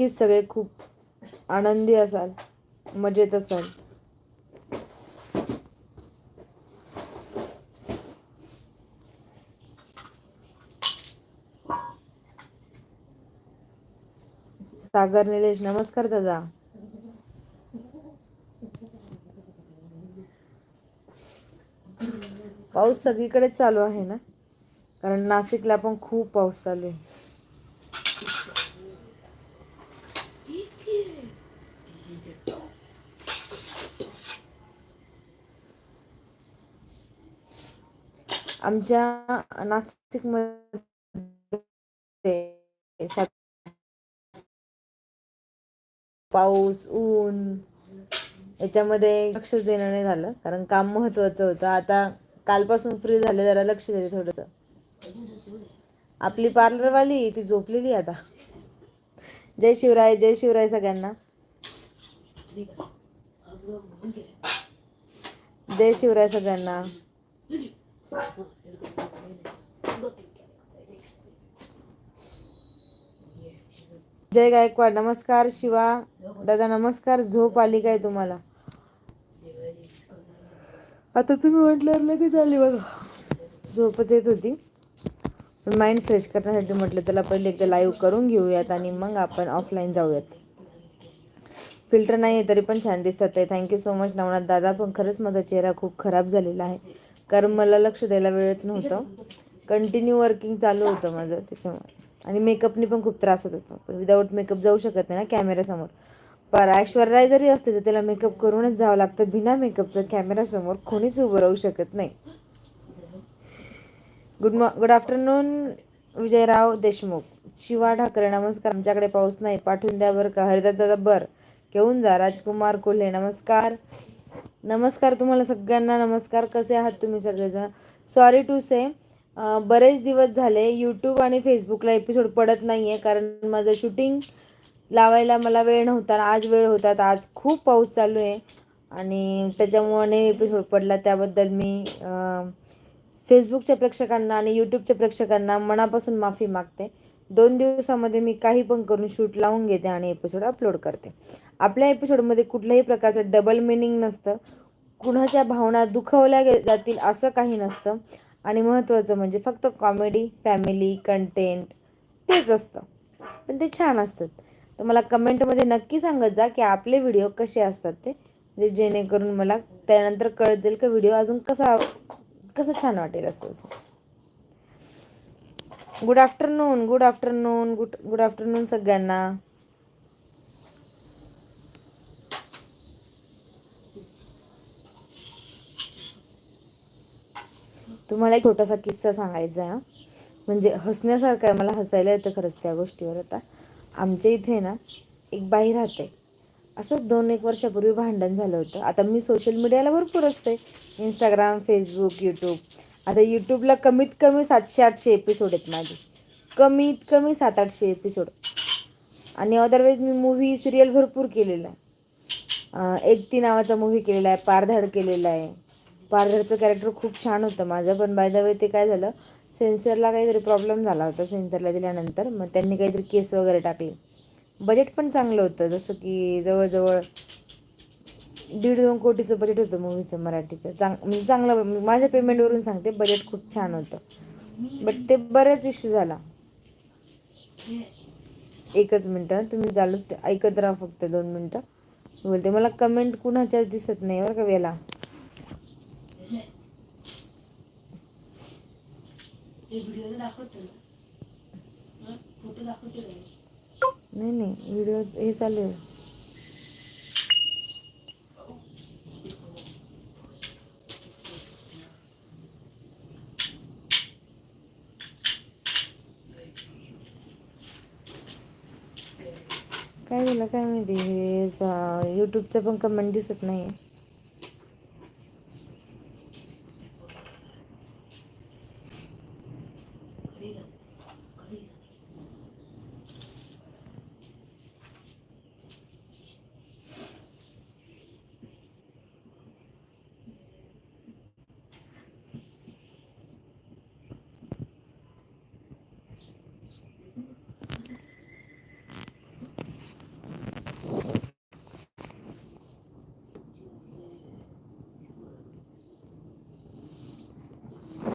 नक्कीच सगळे खूप आनंदी असाल मजेत असाल. सागर निलेश नमस्कार दादा. पाऊस सगळीकडेच चालू आहे ना? कारण नाशिकला पण खूप पाऊस चालू आहे. आमच्या नाशिकमध्ये पाऊस ऊन याच्यामध्ये लक्षच देणं नाही झालं. कारण काम महत्वाचं होतं. आता कालपासून फ्री झाले जरा लक्ष देते थोडंसं. आपली पार्लरवाली ती झोपलेली आहे आता. जय शिवराय जय शिवराय सगळ्यांना. जय शिवराय सगळ्यांना. जय गायकवाड नमस्कार शिवा. दादा नमस्कार. झोप आली काय तुम्हाला? आता तुम्ही म्हटल्यावर लगेच आली बघा. झोपच येत होती. पण माइंड फ्रेश करण्यासाठी म्हटलं त्याला पहिले एकदा लाईव्ह करून घेऊयात आणि मग आपण ऑफलाईन जाऊयात. फिल्टर नाही आहे तरी पण छान दिसतात ते थँक्यू सो मच नवनाथ दादा पण खरंच माझा चेहरा खूप खराब झालेला आहे. कारण मला लक्ष द्यायला वेळच नव्हतं. कंटिन्यू वर्किंग चालू होतं माझं त्याच्यामुळे. आणि मेकअपने पण खूप त्रास होत होता. पण विदाऊट मेकअप जाऊ शकत नाही ना कॅमेऱ्यासमोर पर ऐश्वर्या जरी असते तर त्याला मेकअप करूनच जावं लागतं. बिना मेकअपचं कॅमेऱ्यासमोर कोणीच उभं राहू शकत नाही. गुड मॉ गुड आफ्टरनून विजयराव देशमुख. शिवा ठाकरे नमस्कार. आमच्याकडे पाऊस नाही. पाठवून द्या बरं का? हरिदास दादा बर. घेऊन जा. राजकुमार कोल्हे नमस्कार. नमस्कार तुम्हाला सगळ्यांना नमस्कार. कसे आहात तुम्ही सगळेजण? सॉरी टू से बरेच दिवस झाले यूट्यूब आणि फेसबुकला एपिसोड पडत नाही आहे कारण माझं शूटिंग लावायला मला वेळ नव्हता आणि आज वेळ होता. आज खूप पाऊस चालू आहे आणि त्याच्यामुळे एपिसोड पडला. त्याबद्दल मी फेसबुकच्या प्रेक्षकांना आणि यूट्यूबच्या प्रेक्षकांना मनापासून माफी मागते. दोन दिवसामध्ये मी काही पण करून शूट लावून घेते आणि एपिसोड अपलोड करते. आपल्या एपिसोडमध्ये कुठल्याही प्रकारचं डबल मिनिंग नसतं. कुणाच्या भावना दुखवल्या गे जातील असं काही नसतं. आणि महत्त्वाचं म्हणजे फक्त कॉमेडी फॅमिली कंटेंट तेच असतं. पण ते छान असतात. तर मला कमेंटमध्ये नक्की सांगत जा की आपले व्हिडिओ कसे असतात ते. म्हणजे जेणेकरून मला त्यानंतर कळत जाईल का व्हिडिओ अजून कसा कसं छान वाटेल असं असं. Good afternoon good afternoon good good afternoon सगळ्यांना. तुम्हाला एक छोटासा किस्सा सांगायचा आहे म्हणजे हसण्यासारखं आहे मला हसायला येतं खरंच त्या गोष्टीवर आता. आमच्या इथे ना एक बाई राहते. असंच दोन एक वर्षापूर्वी भांडण झालं होतं. आता मी सोशल मीडियाला भरपूर असते. इंस्टाग्राम फेसबुक यूट्यूब आता यूट्यूबला कमीत कमी सातशे आठशे एपिसोड आहेत माझे. कमीत कमी सात आठशे एपिसोड आणि अदरवाईज मी मूव्ही सिरियल भरपूर केलेलं आहे. एक ती नावाचा मूव्ही केलेला आहे पारधाड केलेला आहे. पारधाडचं कॅरेक्टर खूप छान होतं माझं पण बाय द वे ते काय झालं सेन्सरला काहीतरी प्रॉब्लेम झाला होता सेन्सरला दिल्यानंतर. मग त्यांनी काहीतरी केस वगैरे टाकली. बजेट पण चांगलं होतं जसं की जवळजवळ दीड दोन कोटीचं बजेट होतं मूवीचं मराठीचं. चांग म्हणजे चांगलं माझ्या पेमेंटवरून सांगते बजेट खूप छान होतं. बट ते बरेच इश्यू झाला. एकच मिनटं तुम्ही चालूच ऐकत राहा फक्त दोन मिनटं. बोलते मला कमेंट कुणाच्याच दिसत नाही बरं का वेळेला नाही नाही. व्हिडिओ हे चालू आहे. काय झालं काय माहिती. हे यूट्यूबचं पण कमेंट दिसत नाही आहे